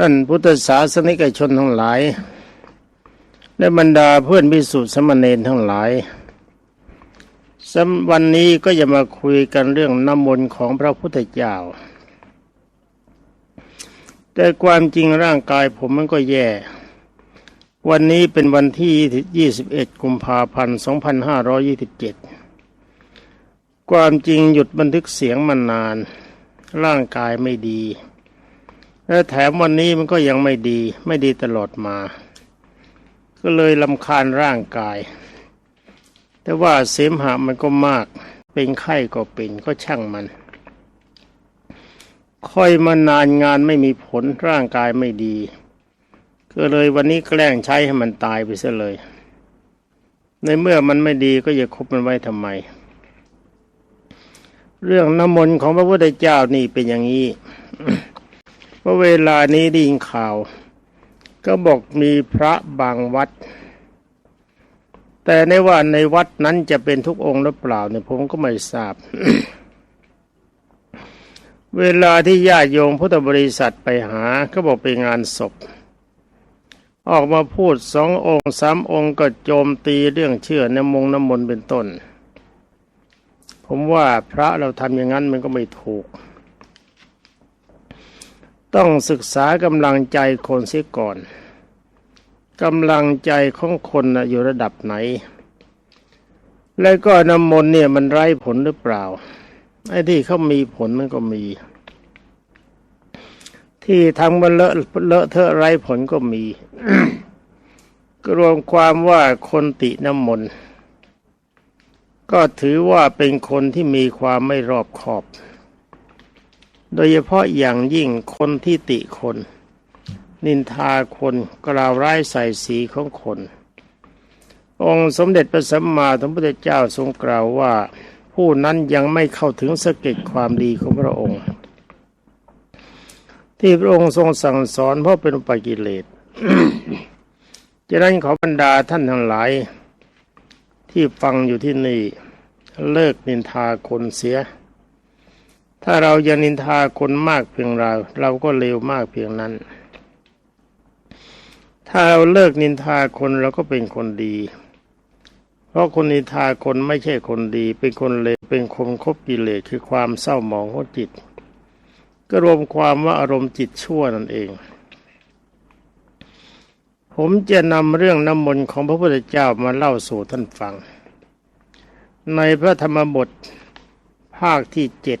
ท่านพุทธศาสนิกชนทั้งหลาย และบรรดาเพื่อนพิสุทธิสมณเณรทั้งหลายสำวันนี้ก็จะมาคุยกันเรื่องน้ำมนต์ของพระพุทธเจ้า แต่ความจริงร่างกายผมมันก็แย่ วันนี้เป็นวันที่ 21 กุมภาพันธ์ 2527 ความจริงหยุดบันทึกเสียงมานาน ร่างกายไม่ดี และแถมวันนี้มันก็ยังไม่ดี ไม่ดีตลอดมา ก็เลยลำคาญร่างกาย แต่ว่าเสมหะมันก็มาก เป็นไข้ก็เป็นก็ช่างมัน ค่อยมานานงานไม่มีผลร่างกายไม่ดี ก็เลยวันนี้แกล้งใช้ให้มันตายไปซะเลย ในเมื่อมันไม่ดีก็อย่าคบมันไว้ทำไม เรื่องน้ำมนต์ของพระพุทธเจ้านี่เป็นอย่างนี้ เพราะเวลานี้ได้ยินข่าว ก็บอกมีพระบางวัด แต่ในว่าในวัดนั้นจะเป็นทุกองค์หรือเปล่าเนี่ยผมก็ไม่ทราบ เวลาที่ญาติโยมพุทธบริษัทไปหา ก็บอกเป็นงานศพ ออกมาพูดสององค์สามองค์ก็โจมตีเรื่องเชื่อในมงน้ำมนต์เป็นต้น ผมว่าพระเราทำอย่างนั้นมันก็ไม่ถูก ต้องศึกษากำลังใจคนเสียก่อนกำลังใจของคนนะอยู่ระดับไหน แล้วก็น้ำมนต์เนี่ยมันไร้ผลหรือเปล่าไอ้ที่เขามีผลมันก็มี ที่ทำมันเลอะเลอะเทอะไร้ผลก็มีก็รวมความว่าคนติน้ำมนต์ก็ถือว่าเป็นคนที่มีความไม่รอบคอบ โดยเฉพาะอย่างยิ่งคนที่ติคน นินทาคนกล่าวร้ายใส่สีของคน องค์สมเด็จพระสัมมาสัมพุทธเจ้าทรงกล่าวว่า ผู้นั้นยังไม่เข้าถึงสเก็ตความดีของพระองค์ ที่พระองค์ทรงสั่งสอนเพราะเป็นอุปกิเลสฉะนั้นขอบรรดาท่านทั้งหลาย ที่ฟังอยู่ที่นี่เลิกนินทาคนเสีย ถ้าเรายังนินทาคนมากเพียงเรา เราก็เลวมากเพียงนั้น ถ้าเราเลิกนินทาคนเราก็เป็นคนดี เพราะคนนินทาคนไม่ใช่คนดี เป็นคนเลวเป็นคนคบกิเลสคือความเศร้าหมองของจิต ก็รวมความว่าอารมณ์จิตชั่วนั่นเอง ผมจะนำเรื่องน้ำมนต์ของพระพุทธเจ้ามาเล่าสู่ท่านฟัง ในพระธรรมบทภาคที่เจ็ด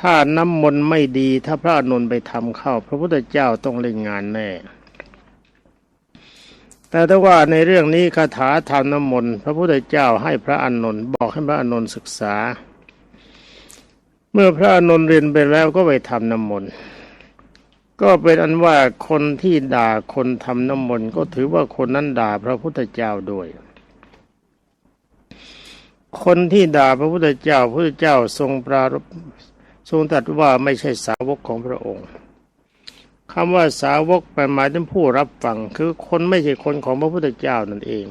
ถ้าน้ำมนต์ไม่ดีถ้าพระอานนท์ไปทำเข้า พระพุทธเจ้าต้องเล่นงานแน่ แต่ถ้าว่าในเรื่องนี้คาถาทำน้ำมนต์พระพุทธเจ้าให้พระอานนท์บอกให้พระอานนท์ศึกษา เมื่อพระอานนท์เรียนไปแล้วก็ไปทำน้ำมนต์ก็เป็นอันว่าคนที่ด่าคนทำน้ำมนต์ก็ถือว่าคนนั้นด่าพระพุทธเจ้าด้วย คนที่ด่าพระพุทธเจ้าพระพุทธเจ้าทรงปรารภ ทรงตรัสว่าไม่ใช่สาวกของพระองค์คำว่าสาวกแปลหมายถึงผู้รับฟังคือคนไม่ใช่คนของพระพุทธเจ้านั่นเอง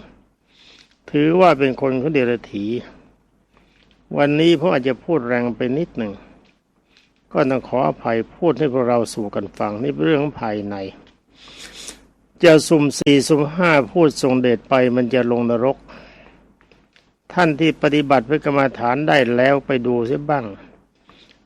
ถือว่าเป็นคนของเดรัจฉีวันนี้ผมอาจจะพูดแรงไปนิดหนึ่ง ก็ต้องขออภัยพูดให้พวกเราสู่กันฟังนี่เป็นเรื่องภายใน จะสุ่มสี่สุ่มห้าพูดทรงเดชไปมันจะลงนรก ท่านที่ปฏิบัติพระกรรมฐานได้แล้วไปดูเสียบ้าง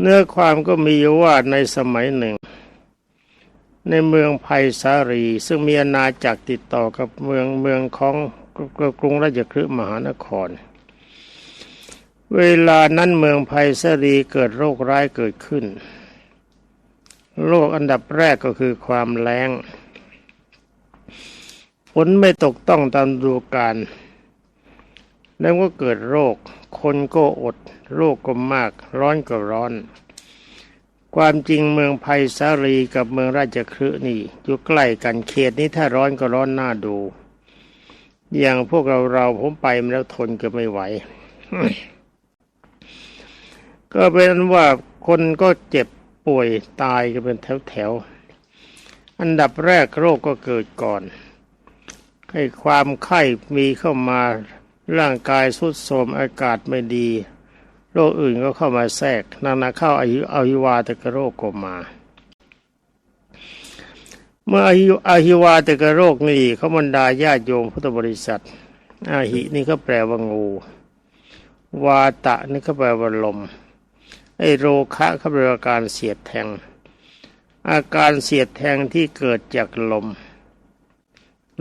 เนื้อความก็มีว่าในสมัยหนึ่ง ในเมืองไผ่สารี ซึ่งมีอาณาจักรติดต่อกับเมืองเมืองของกรุงราชคฤห์มหานคร เวลานั้นเมืองไผ่สารีเกิดโรคร้ายเกิดขึ้น โรคอันดับแรกก็คือความแล้งฝนไม่ตกต้องตามฤดูกาลแล้วก็เกิดโรค คนก็อดโรคก็มาก ร้อนก็ร้อน ความจริงเมืองไผ่สาลีกับเมืองราชคฤห์นี่ อยู่ใกล้กันเขตนี้ถ้าร้อนก็ร้อนน้าดู อย่างพวกเราเราผมไปมาแล้วทนก็ไม่ไหว ก็เป็นว่าคนก็เจ็บป่วยตายกันเป็นแถวๆ อันดับแรกโรคก็เกิดก่อนให้ความไข้มีเข้ามา ร่างกายสุดโทรมอากาศไม่ดี โรคอื่นก็เข้ามาแทรกนานาเข้าอายุอาหิวาตกโรคก็มา เมื่ออาหิอาหิวาตกโรคนี่เขาบรรดาญาติโยมพุทธบริษัท อาหินี่ก็แปลว่างู วาตะนี่ก็แปลว่าลมไอโรคะเขาแปลว่าการเสียดแทง อาการเสียดแทงที่เกิดจากลม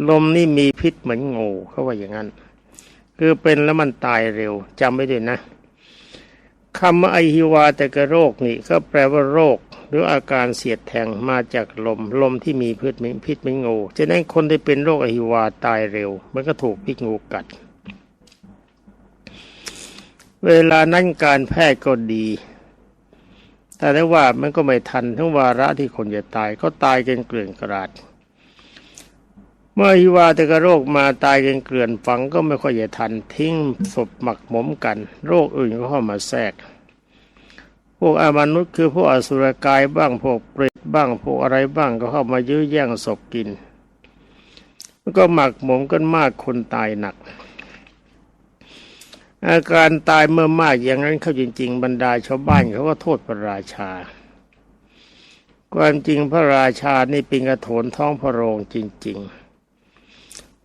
ลมนี่มีพิษเหมือนงูเขาว่าอย่างนั้น คือเป็นแล้วมันตายเร็วจำไว้ด้วยนะคำว่าไอฮิวาแต่กโรคนี่ก็แปลว่าโรค หรืออาการเสียดแทงมาจากลม ลมที่มีพิษเหมือนพิษเหมือนงูฉะนั้นคนที่เป็นโรคไอฮิวาตายเร็ว มันก็ถูกพิษงูกัด เวลานั้นการแพทย์ก็ดี แต่ได้ว่ามันก็ไม่ทันทั้งวาระที่คนจะตายก็ตายกันเกลื่อนกราด เมื่อฮิวาตกโรคมาตายกันเกลื่อนฝังก็ไม่ค่อยจะทันทิ้งศพหมักหมมกัน โรคอื่นก็เข้ามาแทรก พวกอามนุษย์คือพวกอสุรกายบ้างพวกเปรตบ้างพวกอะไรบ้างก็เข้ามายื้อแย่งศพกินก็หมักหมมกันมากคนตายหนัก อาการตายเมื่อมากอย่างนั้นเขาจริง ๆ บรรดาชาวบ้านเขาก็โทษพระราชา ความจริงพระราชานี่เป็นกระโถนท้องพระโรงจริง ๆ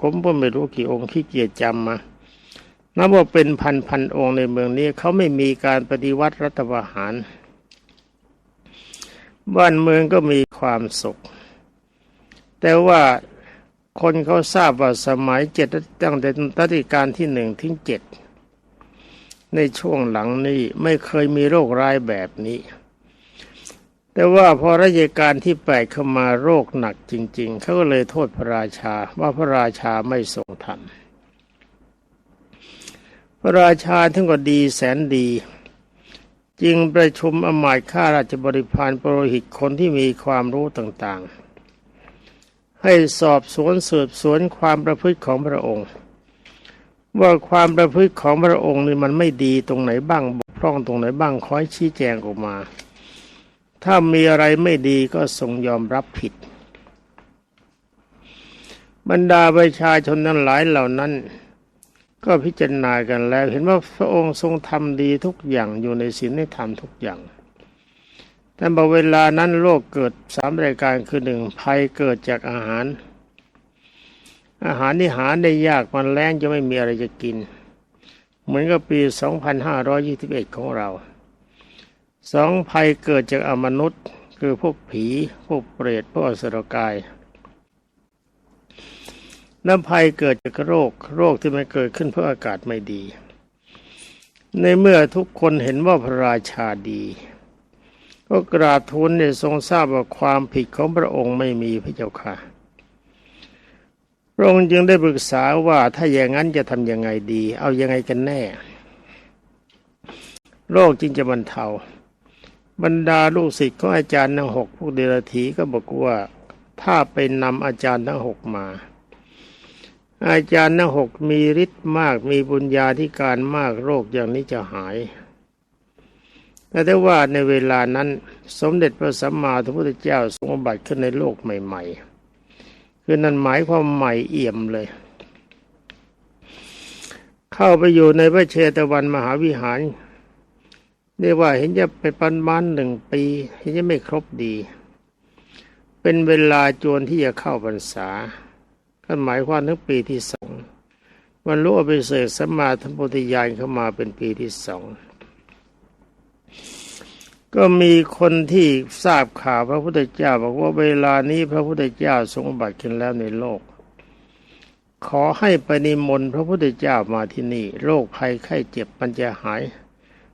ผมก็ไม่รู้กี่องค์ขี้เกียจจำมานับว่าเป็นพันพันองค์ในเมืองนี้เขาไม่มีการปฏิวัติรัฐประหาร บ้านเมืองก็มีความสุข แต่ว่าคนเขาทราบว่าสมัยเจ็ดตั้งแต่รัชกาลที่หนึ่งถึงเจ็ดในช่วงหลังนี้ไม่เคยมีโรคร้ายแบบนี้ แต่ว่าพอรัชกาลที่แปดเข้ามาโรคหนักจริง ๆ เขาก็เลยโทษพระราชาว่าพระราชาไม่ทรงธรรมพระราชาทั้งก็ดีแสนดี จึงประชุมอมายข้าราชบริพารปรหิตคนที่มีความรู้ต่างๆ ให้สอบสวนสืบสวนความประพฤติของพระองค์ ว่าความประพฤติของพระองค์นี่มันไม่ดีตรงไหนบ้างบกพร่องตรงไหนบ้างคอยชี้แจงออกมา ถ้ามีอะไรไม่ดีก็ทรงยอมรับผิด บรรดาประชาชนทั้งหลายเหล่านั้น ก็พิจารณากันแล้ว เห็นว่าพระองค์ทรงทำดีทุกอย่างอยู่ในศีลในธรรมทุกอย่างแต่บอเวลานั้นโลกเกิดสามรายการคือหนึ่งภัยเกิดจากอาหาร อาหารที่หาได้ยากมันแรงจะไม่มีอะไรจะกิน เหมือนกับปี 2521 ของเรา สองภัยเกิดจากอมนุษย์ คือพวกผี พวกเปรตพวกอสุรกายน้ำภัยเกิดจากโรค โรคที่มันเกิดขึ้นเพราะอากาศไม่ดี ในเมื่อทุกคนเห็นว่าพระราชาดี ก็กราบทูลเนี่ยทรงทราบว่าความผิดของพระองค์ไม่มีพระเจ้าค่ะพระองค์จึงได้ปรึกษาว่าถ้าอย่างนั้นจะทำยังไงดี เอายังไงกันแน่ โรคจึงจะบรรเทา บรรดาลูกศิษย์ของอาจารย์ทั้งหกพวกเดรธีก็บอกว่า ถ้าไปนำอาจารย์ทั้งหกมา อาจารย์ทั้งหกมีฤทธิ์มากมีบุญญาธิการมากโรคอย่างนี้จะหายแต่ได้ว่าในเวลานั้นสมเด็จพระสัมมาสัมพุทธเจ้าทรงบัติขึ้นในโลกใหม่ ๆ คือนั่นหมายความใหม่เอี่ยมเลย เข้าไปอยู่ในพระเชตวันมหาวิหาร เรียกว่าเห็นจะไปปันบ้านหนึ่งปี เห็นจะไม่ครบดี เป็นเวลาจวนที่จะเข้าพรรษาก็หมายความถึงปีที่สองวันรู้อภิเศษสมาธรรมปุติยานเข้ามาเป็นปีที่สองก็มีคนที่ทราบข่าวพระพุทธเจ้า บอกว่าเวลานี้พระพุทธเจ้าทรงบัติขึ้นแล้วในโลก ขอให้ไปนิมนต์พระพุทธเจ้ามาที่นี่ โรคภัยไข้เจ็บมันจะหาย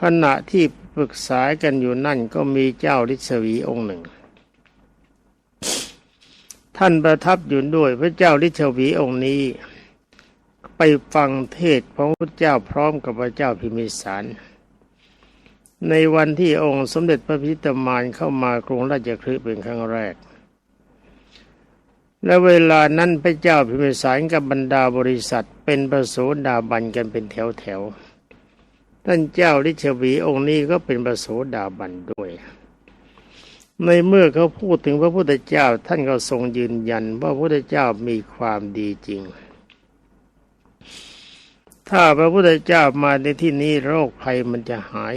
ขณะที่ปรึกษากันอยู่นั่นก็มีเจ้าฤทธวีองค์หนึ่ง ท่านประทับอยู่ด้วยพระเจ้าฤทธวีองค์นี้ ไปฟังเทศพระพุทธเจ้าพร้อมกับพระเจ้าพิมิสารในวันที่องค์สมเด็จพระพิตามานเข้ามากรุงราชคฤห์เป็นครั้งแรก และเวลานั้นพระเจ้าพิมิสารกับบรรดาบริษัทเป็นประโสดาบันกันเป็นแถวแถว ท่านเจ้าลิชวีองค์นี้ก็เป็นประโสดาบันด้วย ในเมื่อเขาพูดถึงพระพุทธเจ้าท่านก็ทรงยืนยันว่าพระพุทธเจ้ามีความดีจริง ถ้าพระพุทธเจ้ามาในที่นี้โรคภัยมันจะหาย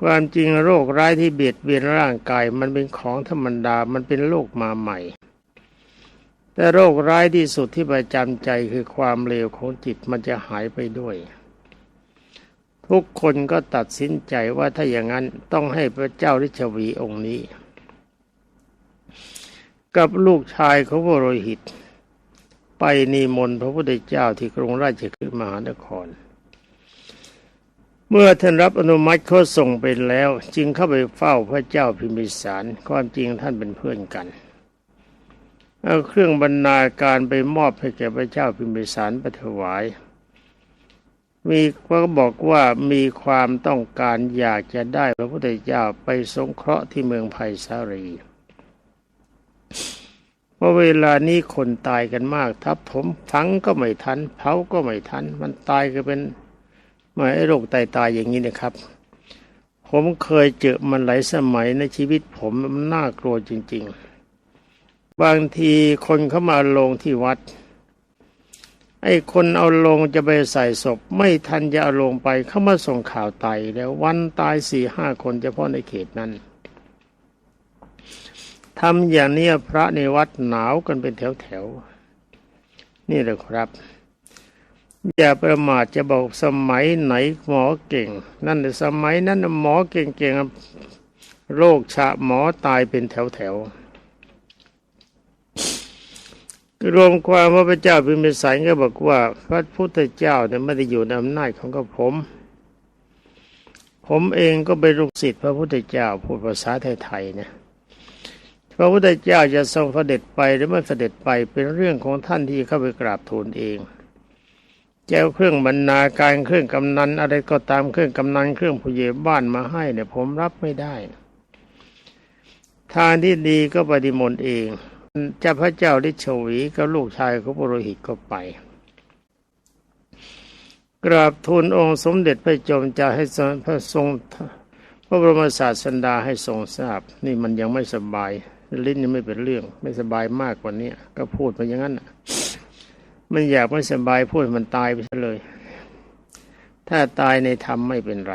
ความจริงโรคร้ายที่เบียดเบียนร่างกายมันเป็นของธรรมดา มันเป็นโรคมาใหม่แต่โรคร้ายที่สุดที่ประจำใจคือความเลวของจิตมันจะหายไปด้วย ทุกคนก็ตัดสินใจว่าถ้าอย่างนั้นต้องให้พระเจ้าฤชวีองค์นี้ กับลูกชายของพระโรหิต ไปนิมนต์พระพุทธเจ้าที่กรุงราชคฤห์มหานคร เมื่อท่านรับอนุมัติเขาส่งไปแล้ว จึงเข้าไปเฝ้าพระเจ้าพิมพิสารความจริงท่านเป็นเพื่อนกันเอาเครื่องบรรณาการไปมอบให้แก่พระเจ้าพิมพิสารปถวาย มีก็บอกว่ามีความต้องการอยากจะได้พระพุทธเจ้าไปสงเคราะห์ที่เมืองไผ่สารีเพราะเวลานี้คนตายกันมาก ทับผมฝังก็ไม่ทันเผาก็ไม่ทัน มันตายก็เป็นมาไอ้โรคตายตายอย่างนี้นะครับ ผมเคยเจอมันหลายสมัยในชีวิตผมมันน่ากลัวจริง ๆ บางทีคนเข้ามาลงที่วัด ไอ้คนเอาลงจะไปใส่ศพ ไม่ทันจะเอาลงไปเข้ามาส่งข่าวตายแล้ววันตายสี่ห้าคนเฉพาะในเขตนั้นทำอย่างนี้พระในวัดหนาวกันเป็นแถวๆนี่แหละครับ อย่าประมาทจะบอกสมัยไหนหมอเก่ง นั่นสมัยนั้นหมอเก่งๆโรคชะหมอตายเป็นแถวๆ รวมความว่าพระเจ้าพิมพิสารก็บอกว่า พระพุทธเจ้าเนี่ยไม่ได้อยู่ในอำนาจของกับผม ผมเองก็เป็นลูกศิษย์พระพุทธเจ้าพูดภาษาไทยๆนี่ยพระพุทธเจ้าจะทรงเสด็จไปหรือไม่เสด็จไปเป็นเรื่องของท่านที่เข้าไปกราบทูลเองแจ้วเครื่องบรรณาการเครื่องกำนันอะไรก็ตามเครื่องกำนันเครื่องผู้ใหญ่บ้านมาให้เนี่ยผมรับไม่ได้ ทางที่ดีก็ปฏิมนต์เอง เจ้าพระเจ้าฤชวีกับลูกชายของปุโรหิตก็ไป กราบทูลองค์สมเด็จพระจอมจะให้พระทรงพระบรมศาสดาให้ทรงทราบ นี่มันยังไม่สบาย ลิ้นยังไม่เป็นเรื่อง ไม่สบายมากกว่านี้ก็พูดไปอย่างนั้นมันอยากไม่สบายพูดมันตายไปเลย ถ้าตายในธรรมไม่เป็นไร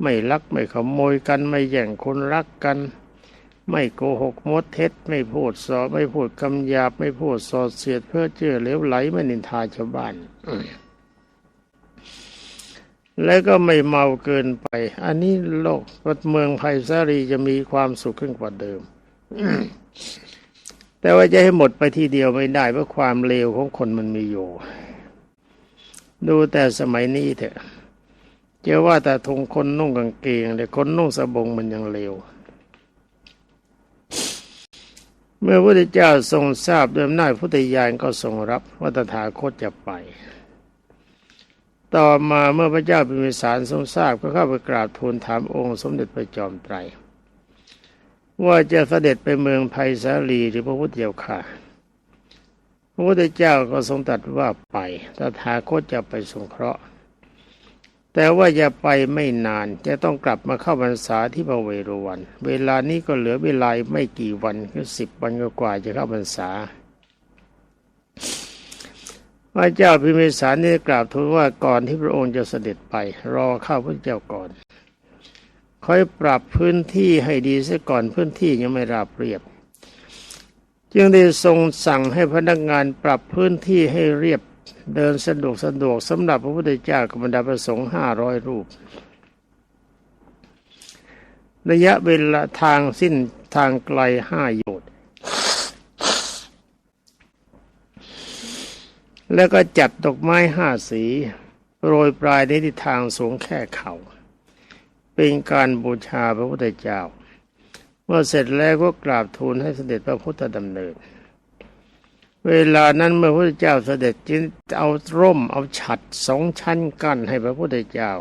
ไม่ลักไม่ขโมยกันไม่แย่งคนรักกัน ไม่โกหกมดเท็จ ไม่พูดสอไม่พูดคำหยาบไม่พูดสอดเสียดเพื่อเจือเลวไหลไม่นินทาชาวบ้านและก็ไม่เมาเกินไป อันนี้โลกเมืองไผ่สารีจะมีความสุขขึ้นกว่าเดิม แต่ว่าจะให้หมดไปทีเดียวไม่ได้เพราะความเลวของคนมันมีอยู่ ดูแต่สมัยนี้เถอะ เจ้าว่าแต่ทงคนนุ่งกางเกงแต่คนนุ่งสบงมันยังเลวเมื่อพระพุทธเจ้าทรงทราบด้วยอำนาจพุทธญาณก็ทรงรับว่าตถาคตจะไป ต่อมาเมื่อพระเจ้าพิมิสารทรงทราบก็เข้าไปกราบทูลถามองค์สมเด็จพระจอมไตร ว่าจะเสด็จไปเมืองไผ่สาลีหรือพระพุทธเจ้าค่ะ พระพุทธเจ้าก็ทรงตรัสว่าไปตถาคตจะไปสงเคราะห์ แต่ว่าจะไปไม่นานจะต้องกลับมาเข้าพรรษาที่พระเวรวัน เวลานี้ก็เหลือเวลาไม่กี่วันคือสิบวันกว่าจะเข้าพรรษาพระเจ้าพิมพิสารได้กราบทูลว่าก่อนที่พระองค์จะเสด็จไป รอข้าพระเจ้าก่อน ค่อยปรับพื้นที่ให้ดีเสียก่อนพื้นที่ยังไม่ราบเรียบ จึงได้ทรงสั่งให้พนักงานปรับพื้นที่ให้เรียบ เดินสะดวกสะดวกสำหรับพระพุทธเจ้ากับบรรดาประสงค์ห้าร้อยรูป ระยะเวลาทางสิ้นทางไกลห้าโยชน์แล้วก็จัดดอกไม้ห้าสีโรยปลายในทิศทางสูงแค่เขา่า เป็นการบูชาพระพุทธเจ้า เมื่อเสร็จแล้วก็กราบทูลให้เสด็จพระพุทธดำเนิน เวลานั้นเมื่อพระพุทธเจ้าเสด็จจึงเอาร่มเอาฉัดสองชั้นกั้นให้พระพุทธเจ้า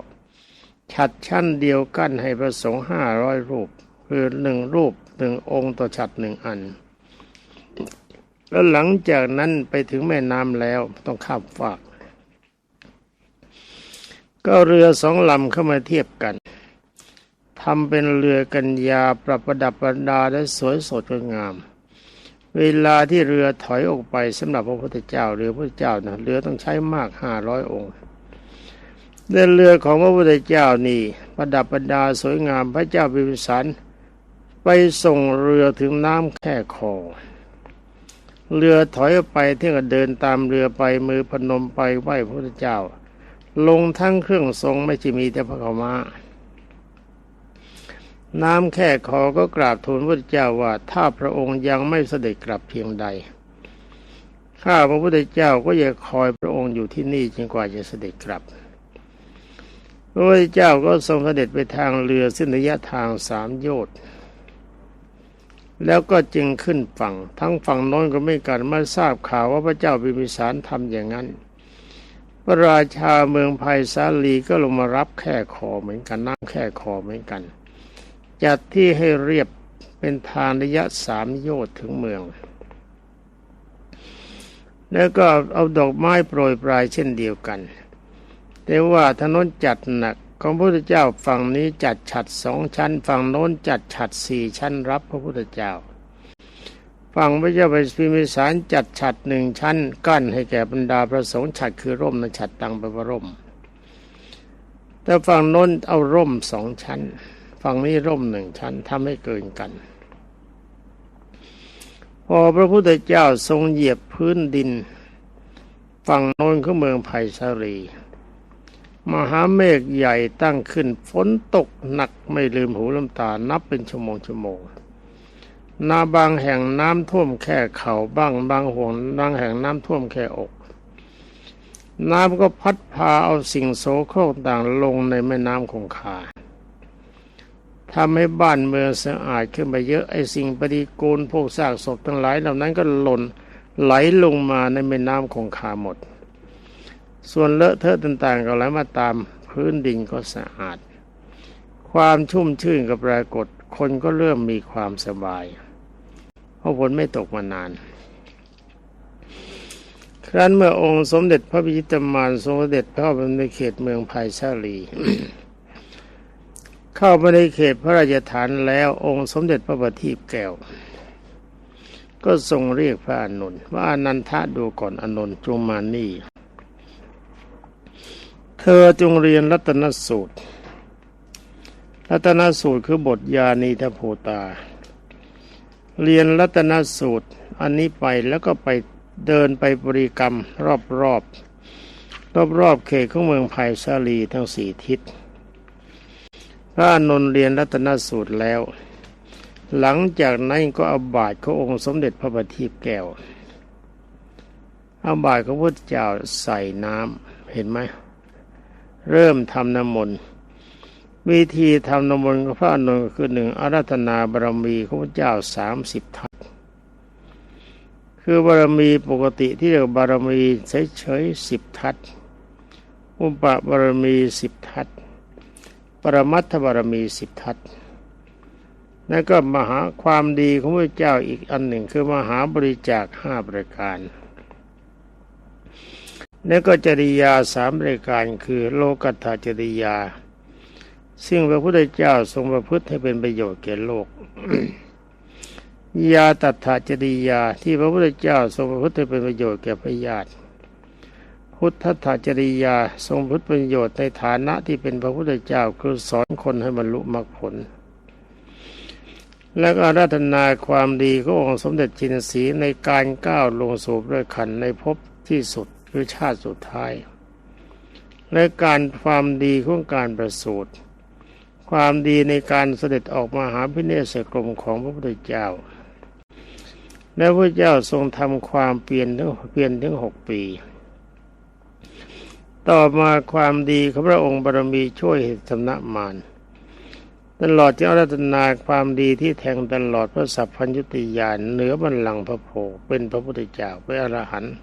ฉัดชั้นเดียวกั้นให้พระสงฆ์ห้าร้อยรูป คือหนึ่งรูปหนึ่งองค์ต่อฉัดหนึ่งอัน แล้วหลังจากนั้นไปถึงแม่น้ำแล้วต้องข้ามฟาก ก็เรือสองลำเข้ามาเทียบกันทำเป็นเรือกัญญาปรับประดับประดาและสวยสดงดงาม เวลาที่เรือถอยออกไปสำหรับพระพุทธเจ้าเรือพระเจ้านะเรือต้องใช้มากห้าร้อยองค์เดินเรือของพระพุทธเจ้านี่ประดับประดาสวยงามพระเจ้าพิมพิสารไปส่งเรือถึงน้ำแค่คอเรือถอยออกไปเที่ยงเดินตามเรือไปมือพนมไปไหว้พระพุทธเจ้า ลงทั้งเครื่องทรงไม่ใช่มีแต่พระเขามา น้ำแค่คอก็กราบทูลพระเจ้าว่าถ้าพระองค์ยังไม่เสด็จกลับเพียงใด ข้าพระพุทธเจ้าก็จะคอยพระองค์อยู่ที่นี่จนกว่าจะเสด็จกลับ พระพุทธเจ้าก็ทรงเสด็จไปทางเรือสิ้นระยะทางสามโยชน์แล้วก็จึงขึ้นฝั่ง ทั้งฝั่งโน้นก็ไม่กันมื่อทราบข่าวว่าพระเจ้าพิมิสารทำอย่างนั้น พระราชาเมืองไผ่สาลีก็ลงมารับแค่คอเหมือนกันนั่งแค่คอเหมือนกัน จัดที่ให้เรียบเป็นทางระยะสามโยชน์ถึงเมือง แล้วก็เอาดอกไม้โปรยปลายเช่นเดียวกัน แต่ว่าถนนจัดหนักของพระพุทธเจ้าฝั่งนี้จัดฉัดสองชั้น ฝั่งโน้นจัดฉัดสี่ชั้นรับพระพุทธเจ้า ฝั่งพระเจ้าไปพิมิสารจัดฉัดหนึ่งชั้น กั้นให้แก่บรรดาพระสงฆ์ฉัดคือร่มนะฉัดตังไปว่าร่ม แต่ฝั่งโน้นเอาร่มสองชั้น ฝั่งนี้ร่มหนึ่งชั้นทำให้เกินกัน พอพระพุทธเจ้าทรงเหยียบพื้นดิน ฝั่งโน้นของเมืองไผ่สารี มหาเมฆใหญ่ตั้งขึ้นฝนตกหนักไม่ลืมหูลืมตานับเป็นชั่วโมงชั่วโมงนาบางแห่งน้ำท่วมแค่เข่าบ้างบางห่วงบางแห่งน้ำท่วมแค่อก น้ำก็พัดพาเอาสิ่งโสโครกต่างลงในแม่น้ำคงคา ทำให้บ้านเมืองสะอาดขึ้นไปเยอะไอ้สิ่งปฏิกูลพวกซากศพทั้งหลายเหล่านั้นก็หล่นไหลลงมาในแม่น้ำคงคาหมด ส่วนเลอะเทอะต่างๆก็ไหลมาตามพื้นดินก็สะอาด ความชุ่มชื่นกับปรากฏ คนก็เริ่มมีความสบาย เพราะฝนไม่ตกมานาน ครั้นเมื่อองค์สมเด็จพระพิชิตมารทรงเสด็จเข้าไปในเขตเมืองไผ่ชาลี เข้าไปในเขตพระราชฐานแล้วองค์สมเด็จพระบัณฑิตแก้ว ก็ทรงเรียกพระอานนท์ว่าอนันทะดูก่อนอานนท์จงมานี่ เธอจงเรียนรัตนสูตร รัตนสูตรคือบทยานีทโพตา เรียนรัตนสูตรอันนี้ไปแล้วก็ไปเดินไปบริกรรมรอบรอบรอบรอบๆเขตของเมืองไผ่ชาลีทั้งสี่ทิศ พระนนท์เรียนรัตนสูตรแล้ว หลังจากนั้นก็เอาบาทขององค์สมเด็จพระบัณฑิตแก้วเอาบาทของพระเจ้าใส่น้ำเห็นไหมเริ่มทำน้ำมนต์วิธีทำน้ำมนต์ของพระนนท์ก็คือหนึ่งอารัธนาบารมีของพระเจ้าสามสิบทัศคือบารมีปกติที่เรียกบารมีเฉยๆสิบทัศอุปบารมีสิบทัศ ปรมัตถบารมีสิบทัศแล้วก็มหาความดีของพระเจ้าอีกอันหนึ่งคือมหาบริจาคห้าประการแล้วก็จริยาสามรายการคือโลกัตถจริยา ซึ่งพระพุทธเจ้าทรงประพฤติให้เป็นประโยชน์แก่โลก ยาตัตถจริยาที่พระพุทธเจ้าทรงประพฤติให้เป็นประโยชน์แก่พระญาติ พุทธถจริยา ทรงพุทธประโยชน์ในฐานะที่เป็นพระพุทธเจ้าคือสอนคนให้บรรลุมรรคผล และก็อาราธนาความดีขององค์สมเด็จจินสีในการก้าวลงสู่พระขันในภพที่สุดหรือชาติสุดท้าย และการความดีของการประสูติความดีในการเสด็จออกมาหาพิเนศกรมของพระพุทธเจ้า และพระเจ้าทรงทำความเปลี่ยนถึงเปลี่ยนถึงหกปี ต่อมาความดีของพระองค์บารมีช่วยเหตุสำนักมารตลอดที่อารัตนาความดีที่แทงตลอดพระสัพพัญญุติยานเหนือบัลลังก์พระโพเป็นพระพุทธเจ้าเป็นอรหันต์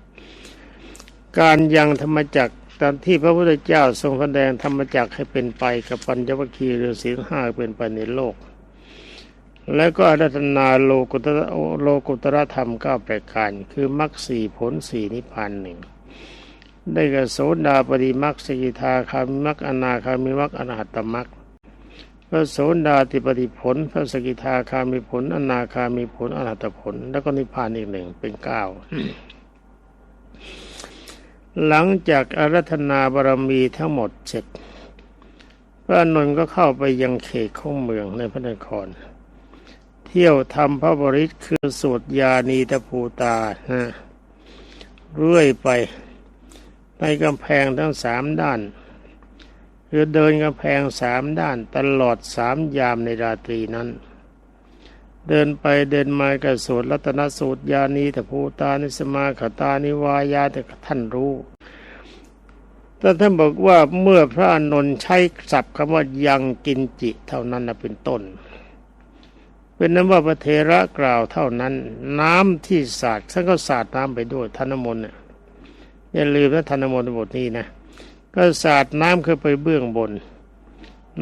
การยังธรรมจักรตามที่พระพุทธเจ้าทรงแสดงธรรมจักรให้เป็นไปกับปัญจวัคคีย์หรือศีลห้าเป็นไปในโลก แล้วก็อารัตนาโลกุตระโลกุตระธรรมเก้าประการคือมรรคสี่ผลสี่นิพพานหนึ่ง ได้กับโสดาปฏิมรรคสกิทาคามิมรรคอนาคามิมรรคอรหัตตมรรคพระโสดาติปฏิผล พระสกิทาคามิผล อนาคามิผลอรหัตผล แล้วก็นิพพานอีกหนึ่งเป็นเก้าหลังจากอารัธนาบารมีทั้งหมดเสร็จพระอานนท์ก็เข้าไปยังเขตของเมืองในพระนคร เที่ยวทำพระบริตรคือสวดยานีตะภูตานะเรื่อยไป ในกำแพงทั้งสามด้าน คือเดินกำแพงสามด้านตลอดสามยามในราตรีนั้น เดินไปเดินมากับสวดรัตนสูตรยานีตภูตานิสมาขตานิวายาแต่ท่านรู้แต่ท่านบอกว่าเมื่อพระอนนท์ใช้ศัพท์คำว่ายังกินจิเท่านั้นนะเป็นต้น เป็นนั้นว่าพระเทระกล่าวเท่านั้น น้ำที่สาดท่านก็สาดน้ำไปด้วยทานนมนต์เนี่ย อย่าลืมนะทานนมนตบทนี้นะ ก็สาดน้ำขึ้นไปเบื้องบน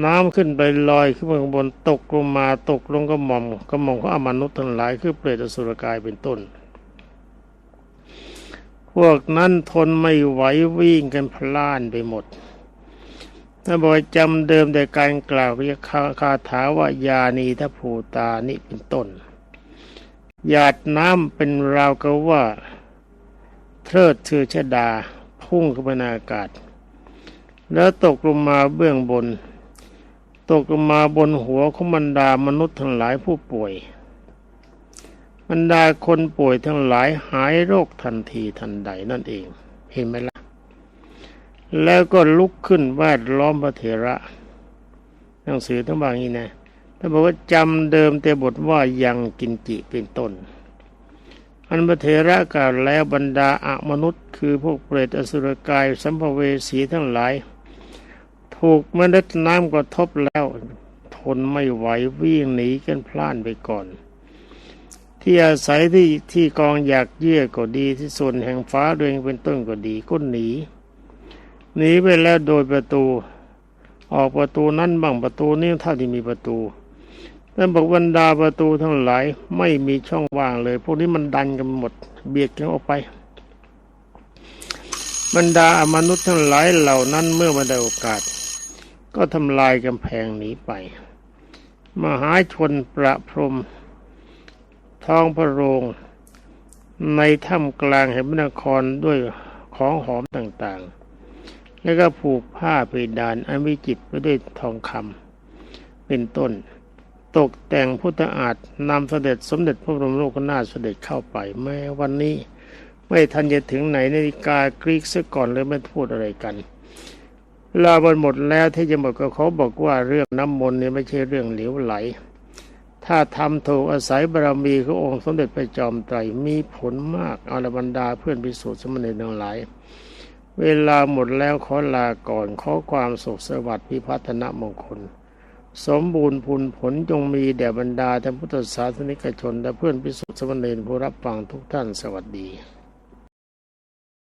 น้ำขึ้นไปลอยขึ้นไปข้างบนตกลงมาตกลงกระหม่อมกระหม่อมของอมนุษย์ทั้งหลายคือเปรตอสุรกายเป็นต้น พวกนั้นทนไม่ไหววิ่งกันพล่านไปหมดถ้าบอกจำเดิมแต่การกล่าวเรียกคาถาว่ายานีทภูตานี่เป็นต้นหยาดน้ำเป็นราวกับว่า เทิดเทือชดาพุ่งขึ้นไปในอากาศ แล้วตกลงมาเบื้องบน ตกลงมาบนหัวของบรรดามนุษย์ทั้งหลายผู้ป่วย บรรดาคนป่วยทั้งหลายหายโรคทันทีทันใดนั่นเอง เห็นไหมล่ะ แล้วก็ลุกขึ้นแวดล้อมพระเถระหนังสือทั้งบางนี้นะถ้าบอกว่าจำเดิมแต่บทว่ายังกินจิเป็นต้น อันพระเถระกล่าวแล้วบรรดาอมนุษย์คือพวกเปรตอสุรกายสัมภเวสีทั้งหลาย ถูกเมล็ดน้ำกระทบแล้ว ทนไม่ไหววิ่งหนีกันพล่านไปก่อน ที่อาศัยที่ที่กองอยากเยื่อก็ดีที่ส่วนแห่งฟ้าเรืองเป็นต้นก็ดีก็หนีหนีไปแล้วโดยประตู ออกประตูนั้นบ้างประตูนี้เท่าที่มีประตู ท่านบอกบรรดาประตูทั้งหลายไม่มีช่องว่างเลย พวกนี้มันดันกันหมด เบียดกันออกไป บรรดามนุษย์ทั้งหลายเหล่านั้นเมื่อมาได้โอกาส ก็ทำลายกำแพงหนีไป มหาชนประพรมท้องพระโรงในถ้ำกลางแห่งพระนครด้วยของหอมต่างๆ แล้วก็ผูกผ้าเพดานอันวิจิตรไปด้วยทองคำเป็นต้น ตกแต่งพุทธอาฏนำเสด็จสมเด็จพระบรมโลกนาถเสด็จเข้าไปแม้วันนี้ไม่ทันจะถึงไหนนาฬิกากรีกซะก่อนเลยไม่พูดอะไรกันลาบนหมดแล้วที่จะหมดก็เขาบอกว่าเรื่องน้ำมนต์เนี่ยไม่ใช่เรื่องเหลวไหล ถ้าทำถูกอาศัยบารมีขององค์สมเด็จพระจอมไตรมีผลมากอาลบรรดาเพื่อนพิสูจน์สมณีทั้งหลาย เวลาหมดแล้วขอลาก่อนขอความสุขสวัสดิ์พิพัฒนมงคล สมบูรณ์ผลผลจงมีแด่บรรดาท่านพุทธศาสนิกชน และเพื่อนพิสุทธิสมณีผู้รับฟังทุกท่านสวัสดี